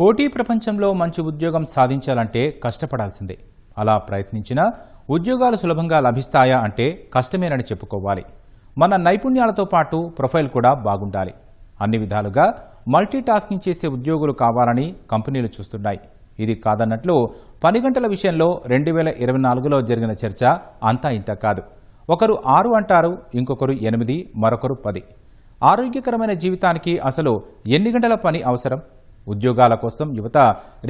పోటీ ప్రపంచంలో మంచి ఉద్యోగం సాధించాలంటే కష్టపడాల్సిందే. అలా ప్రయత్నించినా ఉద్యోగాలు సులభంగా లభిస్తాయా అంటే కష్టమేనని చెప్పుకోవాలి. మన నైపుణ్యాలతో పాటు ప్రొఫైల్ కూడా బాగుండాలి. అన్ని విధాలుగా మల్టీ టాస్కింగ్ చేసే ఉద్యోగులు కావాలని కంపెనీలు చూస్తున్నాయి. ఇది కాదన్నట్లు పని గంటల విషయంలో రెండు వేల ఇరవై నాలుగులో జరిగిన చర్చ అంతా ఇంత కాదు. ఒకరు ఆరు అంటారు ఇంకొకరు ఎనిమిది మరొకరు పది. ఆరోగ్యకరమైన జీవితానికి అసలు ఎన్ని గంటల పని అవసరం? ఉద్యోగాల కోసం యువత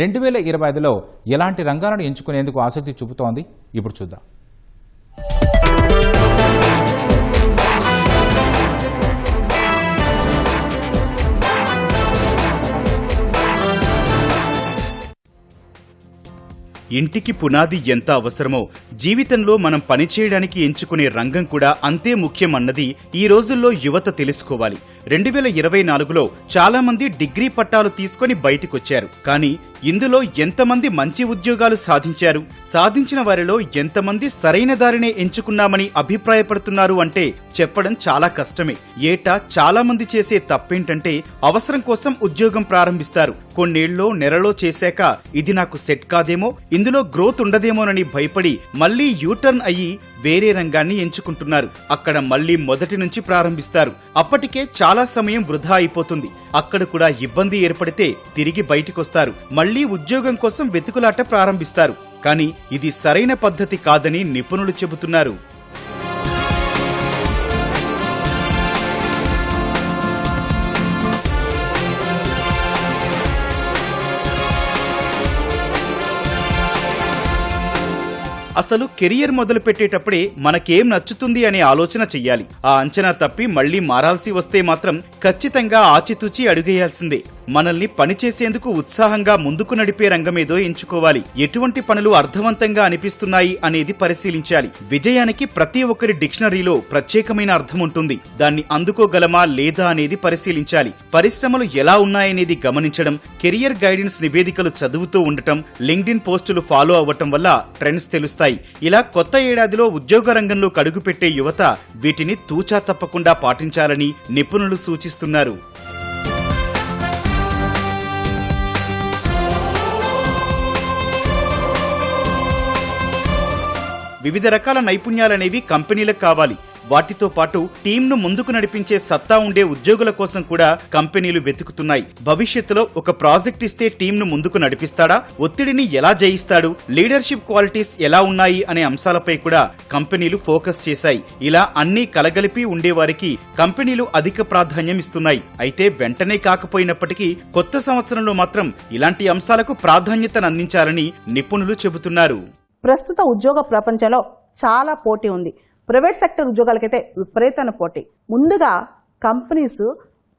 రెండు వేల ఇరవై ఐదులో ఎలాంటి రంగాలను ఎంచుకునేందుకు ఆసక్తి చూపుతోంది? ఇప్పుడు చూద్దాం. ఇంటికి పునాది ఎంత అవసరమో జీవితంలో మనం పనిచేయడానికి ఎంచుకునే రంగం కూడా అంతే ముఖ్యమన్నది ఈ రోజుల్లో యువత తెలుసుకోవాలి. రెండు వేల ఇరవై నాలుగులో చాలామంది డిగ్రీ పట్టాలు తీసుకొని బయటకొచ్చారు. కానీ ఇందులో ఎంతమంది మంచి ఉద్యోగాలు సాధించారు? సాధించిన వారిలో ఎంతమంది సరైన దారినే ఎంచుకున్నామని అభిప్రాయపడుతున్నారు అంటే చెప్పడం చాలా కష్టమే. ఏటా చాలా మంది చేసే తప్పేంటంటే అవసరం కోసం ఉద్యోగం ప్రారంభిస్తారు. కొన్నేళ్ళో నెలలో చేశాక ఇది నాకు సెట్ కాదేమో ఇందులో గ్రోత్ ఉండదేమోనని భయపడి మళ్ళీ యూటర్న్ అయ్యి వేరే రంగాన్ని ఎంచుకుంటున్నారు. అక్కడ మళ్ళీ మొదటి నుంచి ప్రారంభిస్తారు. అప్పటికే చాలా సమయం వృధా అయిపోతుంది. అక్కడ కూడా ఇబ్బంది ఏర్పడితే తిరిగి బయటికొస్తారు. మళ్ళీ ఉద్యోగం కోసం వెతుకులాట ప్రారంభిస్తారు. కానీ ఇది సరైన పద్ధతి కాదని నిపుణులు చెబుతున్నారు. అసలు కెరియర్ మొదలు పెట్టేటప్పుడే మనకేం నచ్చుతుంది అనే ఆలోచన చెయ్యాలి. ఆ అంచనా తప్పి మళ్ళీ మారాల్సి వస్తే మాత్రం ఖచ్చితంగా ఆచితూచి అడుగేయాల్సిందే. మనల్ని పనిచేసేందుకు ఉత్సాహంగా ముందుకు నడిపే రంగమేదో ఎంచుకోవాలి. ఎటువంటి పనులు అర్థవంతంగా అనిపిస్తున్నాయి అనేది పరిశీలించాలి. విజయానికి ప్రతి ఒక్కరి డిక్షనరీలో ప్రత్యేకమైన అర్థం ఉంటుంది. దాన్ని అందుకోగలమా లేదా అనేది పరిశీలించాలి. పరిశ్రమలు ఎలా ఉన్నాయనేది గమనించడం కెరియర్ గైడెన్స్ నివేదికలు చదువుతూ ఉండటం లింక్డ్ఇన్ పోస్టులు ఫాలో అవ్వటం వల్ల ట్రెండ్స్ తెలుస్తాయి. ఇలా కొత్త ఏడాదిలో ఉద్యోగ రంగంలో కడుగుపెట్టే యువత వీటిని తూచా తప్పకుండా పాటించాలని నిపుణులు సూచిస్తున్నారు. వివిధ రకాల నైపుణ్యాలనేవి కంపెనీలకు కావాలి. వాటితో పాటు టీంను ముందుకు నడిపించే సత్తా ఉండే ఉద్యోగుల కోసం కూడా కంపెనీలు వెతుకుతున్నాయి. భవిష్యత్తులో ఒక ప్రాజెక్ట్ ఇస్తే టీంను ముందుకు నడిపిస్తాడా? ఒత్తిడిని ఎలా జయిస్తాడు? లీడర్షిప్ క్వాలిటీస్ ఎలా ఉన్నాయి అనే అంశాలపై కూడా కంపెనీలు ఫోకస్ చేశాయి. ఇలా అన్ని కలగలిపి ఉండేవారికి కంపెనీలు అధిక ప్రాధాన్యం ఇస్తున్నాయి. అయితే వెంటనే కాకపోయినప్పటికీ కొత్త సంవత్సరంలో మాత్రం ఇలాంటి అంశాలకు ప్రాధాన్యతను అందించాలని నిపుణులు చెబుతున్నారు. ప్రస్తుత ఉద్యోగ ప్రపంచంలో చాలా పోటీ ఉంది. ప్రైవేట్ సెక్టర్ ఉద్యోగాలకైతే విపరీతమైన పోటీ. ముందుగా కంపెనీస్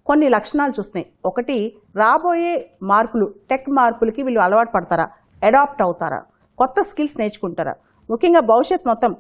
కొన్ని లక్షణాలు చూస్తున్నాయి. ఒకటి రాబోయే మార్పులు టెక్ మార్పులకి వీళ్ళు అలవాటు పడతారా? అడాప్ట్ అవుతారా? కొత్త స్కిల్స్ నేర్చుకుంటారా? ముఖ్యంగా భవిష్యత్ మొత్తం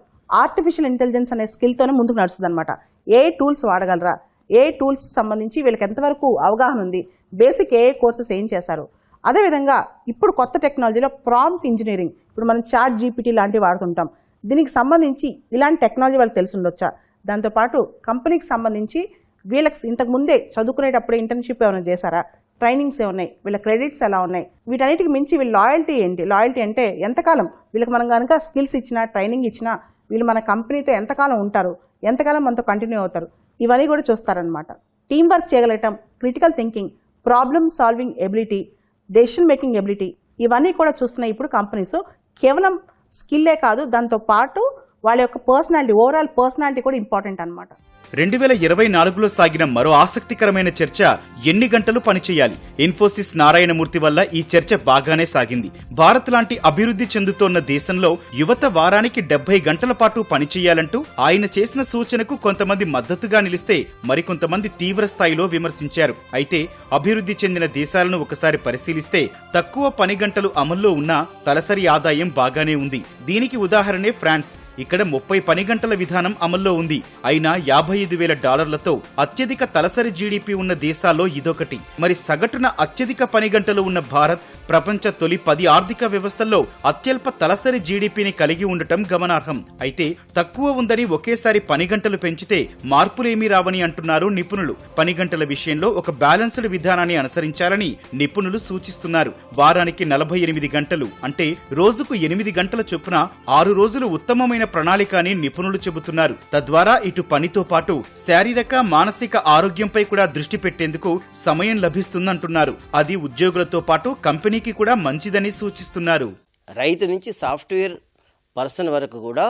ఆర్టిఫిషియల్ ఇంటెలిజెన్స్ అనే స్కిల్తోనే ముందుకు నడుస్తుందన్నమాట. ఏ టూల్స్ వాడగలరా? ఏ టూల్స్ సంబంధించి వీళ్ళకి ఎంతవరకు అవగాహన ఉంది? బేసిక్ ఏ కోర్సెస్ ఏం చేశారు? అదేవిధంగా ఇప్పుడు కొత్త టెక్నాలజీలో ప్రాంప్ట్ ఇంజనీరింగ్. ఇప్పుడు మనం చాట్ జీపీటీ లాంటివి వాడుతుంటాం. దీనికి సంబంధించి ఇలాంటి టెక్నాలజీ వాళ్ళకి తెలిసి ఉండొచ్చా? దాంతోపాటు కంపెనీకి సంబంధించి వీళ్ళకి ఇంతకు ముందే చదువుకునేటప్పుడు ఇంటర్న్షిప్ ఏమైనా చేశారా? ట్రైనింగ్స్ ఏమున్నాయి వీళ్ళ క్రెడిట్స్ ఎలా ఉన్నాయి? వీటన్నిటికి మించి వీళ్ళ లాయల్టీ ఏంటి? లాయల్టీ అంటే ఎంతకాలం వీళ్ళకి మనం కనుక స్కిల్స్ ఇచ్చినా ట్రైనింగ్ ఇచ్చినా వీళ్ళు మన కంపెనీతో ఎంతకాలం ఉంటారు? ఎంతకాలం మనతో కంటిన్యూ అవుతారు? ఇవన్నీ కూడా చూస్తారనమాట team work చేయగలగటం critical thinking problem solving ability decision making ability ఇవన్నీ కూడా చూస్తున్నాయి ఇప్పుడు కంపెనీస్ కేవలం స్కిల్లే కాదు దాంతో పాటు వాళ్ళ యొక్క పర్సనాలిటీ ఓవరాల్ పర్సనాలిటీ కూడా ఇంపార్టెంట్ అనమాట రెండు వేల ఇరవై నాలుగులో సాగిన మరో ఆసక్తికరమైన చర్చ ఎన్ని గంటలు పనిచేయాలి? ఇన్ఫోసిస్ నారాయణమూర్తి వల్ల ఈ చర్చ బాగానే సాగింది. భారత్ లాంటి అభివృద్ధి చెందుతోన్న దేశంలో యువత వారానికి డెబ్బై గంటల పాటు పనిచేయాలంటూ ఆయన చేసిన సూచనకు కొంతమంది మద్దతుగా నిలిస్తే మరికొంతమంది తీవ్ర స్థాయిలో విమర్శించారు. అయితే అభివృద్ధి చెందిన దేశాలను ఒకసారి పరిశీలిస్తే తక్కువ పని గంటలు అమల్లో ఉన్నా తలసరి ఆదాయం బాగానే ఉంది. దీనికి ఉదాహరణే ఫ్రాన్స్. ఇక్కడ ముప్పై పని గంటల విధానం అమల్లో ఉంది. అయినా యాభై ఐదు వేల డాలర్లతో అత్యధిక తలసరి జీడిపి ఉన్న దేశాల్లో ఇదొకటి. మరి సగటున అత్యధిక పని గంటలు ఉన్న భారత్ ప్రపంచ తొలి పది ఆర్థిక వ్యవస్థల్లో అత్యల్ప తలసరి జీడిపిని కలిగి ఉండటం గమనార్హం. అయితే తక్కువ ఉందని ఒకేసారి పని గంటలు పెంచితే మార్పులేమీ రావని అంటున్నారు నిపుణులు. పని గంటల విషయంలో ఒక బ్యాలెన్స్డ్ విధానాన్ని అనుసరించాలని నిపుణులు సూచిస్తున్నారు. వారానికి నలభై ఎనిమిది గంటలు అంటే రోజుకు ఎనిమిది గంటల చొప్పున ఆరు రోజులు ఉత్తమమైన ప్రణాళిక అని నిపుణులు చెబుతున్నారు. తద్వారా ఇటు పనితో పాటు శారీరక మానసిక ఆరోగ్యంపై కూడా దృష్టి పెట్టేందుకు సమయం లభిస్తుందంటున్నారు. అది ఉద్యోగులతో పాటు కంపెనీకి కూడా మంచిదని సూచిస్తున్నారు. రైతు నుంచి సాఫ్ట్వేర్ పర్సన్ వరకు కూడా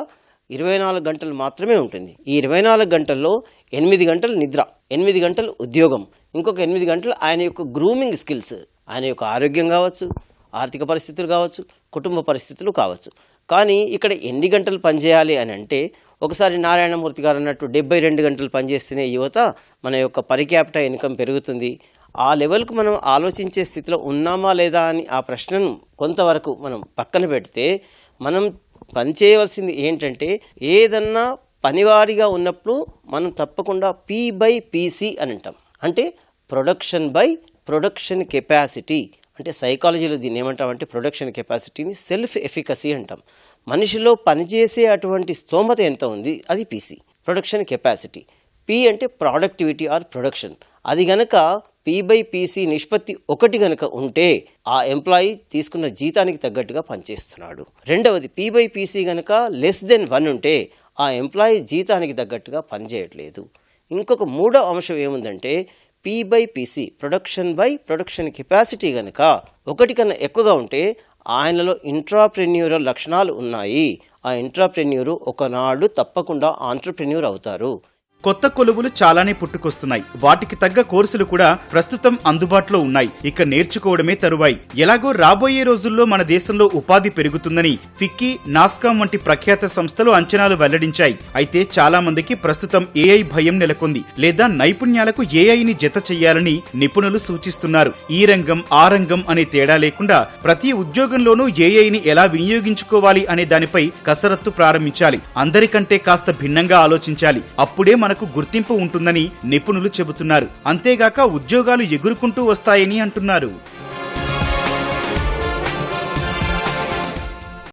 ఇరవై నాలుగు గంటలు మాత్రమే ఉంటుంది. ఈ ఇరవై నాలుగు గంటల్లో ఎనిమిది గంటలు నిద్ర ఎనిమిది గంటలు ఉద్యోగం ఇంకొక ఎనిమిది గంటలు ఆయన యొక్క గ్రూమింగ్ స్కిల్స్ ఆయన యొక్క ఆరోగ్యం కావచ్చు ఆర్థిక పరిస్థితులు కావచ్చు కుటుంబ పరిస్థితులు కావచ్చు. కానీ ఇక్కడ ఎన్ని గంటలు పనిచేయాలి అని అంటే ఒకసారి నారాయణమూర్తి గారు అన్నట్టు డెబ్బై రెండు గంటలు పనిచేస్తేనే యువత మన యొక్క పర్ క్యాపిటల్ ఇన్కమ్ పెరుగుతుంది. ఆ లెవెల్కు మనం ఆలోచించే స్థితిలో ఉన్నామా లేదా అని ఆ ప్రశ్నను కొంతవరకు మనం పక్కన పెడితే మనం పని చేయవలసింది ఏంటంటే ఏదన్నా పనివారిగా ఉన్నప్పుడు మనం తప్పకుండా పీ బై పీసీ అని అంటాం. అంటే ప్రొడక్షన్ బై ప్రొడక్షన్ కెపాసిటీ అంటే సైకాలజీలో దీన్ని ఏమంటామంటే ప్రొడక్షన్ కెపాసిటీని సెల్ఫ్ ఎఫికసీ అంటాం. మనిషిలో పనిచేసే అటువంటి స్తోమత ఎంత ఉంది? అది పీసీ ప్రొడక్షన్ కెపాసిటీ పి అంటే ప్రొడక్టివిటీ ఆర్ ప్రొడక్షన్ అది గనక పి బై పీసీ నిష్పత్తి ఒకటి గనక ఉంటే ఆ ఎంప్లాయీ తీసుకున్న జీతానికి తగ్గట్టుగా పనిచేస్తున్నాడు. రెండవది పి బై పీసీ గనక లెస్ దెన్ వన్ ఉంటే ఆ ఎంప్లాయీ జీతానికి తగ్గట్టుగా పనిచేయట్లేదు. ఇంకొక మూడో అంశం ఏముందంటే P by PC production by production capacity గనక ఒకటి కన్నా ఎక్కువగా ఉంటే ఆయనలో ఇంట్రాప్రెన్యూరల్ లక్షణాలు ఉన్నాయి. ఆ ఇంట్రాప్రెన్యూరు ఒకనాడు తప్పకుండా ఆంటర్ప్రెన్యూర్ అవుతారు. కొత్త కొలువులు చాలానే పుట్టుకొస్తున్నాయి. వాటికి తగ్గ కోర్సులు కూడా ప్రస్తుతం అందుబాటులో ఉన్నాయి. ఇక నేర్చుకోవడమే తరువాయి. ఎలాగో రాబోయే రోజుల్లో మన దేశంలో ఉపాధి పెరుగుతుందని ఫిక్కీ నాస్కామ్ వంటి ప్రఖ్యాత సంస్థలు అంచనాలు వెల్లడించాయి. అయితే చాలా మందికి ప్రస్తుతం ఏఐ భయం నెలకొంది. లేదా నైపుణ్యాలకు ఏఐని జత చేయాలని నిపుణులు సూచిస్తున్నారు. ఈ రంగం ఆ రంగం అనే తేడా లేకుండా ప్రతి ఉద్యోగంలోనూ ఏఐని ఎలా వినియోగించుకోవాలి అనే దానిపై కసరత్తు ప్రారంభించాలి. అందరికంటే కాస్త భిన్నంగా ఆలోచించాలి. అప్పుడే మనకు గుర్తింపు ఉంటుందని నిపుణులు చెబుతున్నారు. అంతేగాక ఉద్యోగాలు ఎగురుకుంటూ వస్తాయని అంటున్నారు.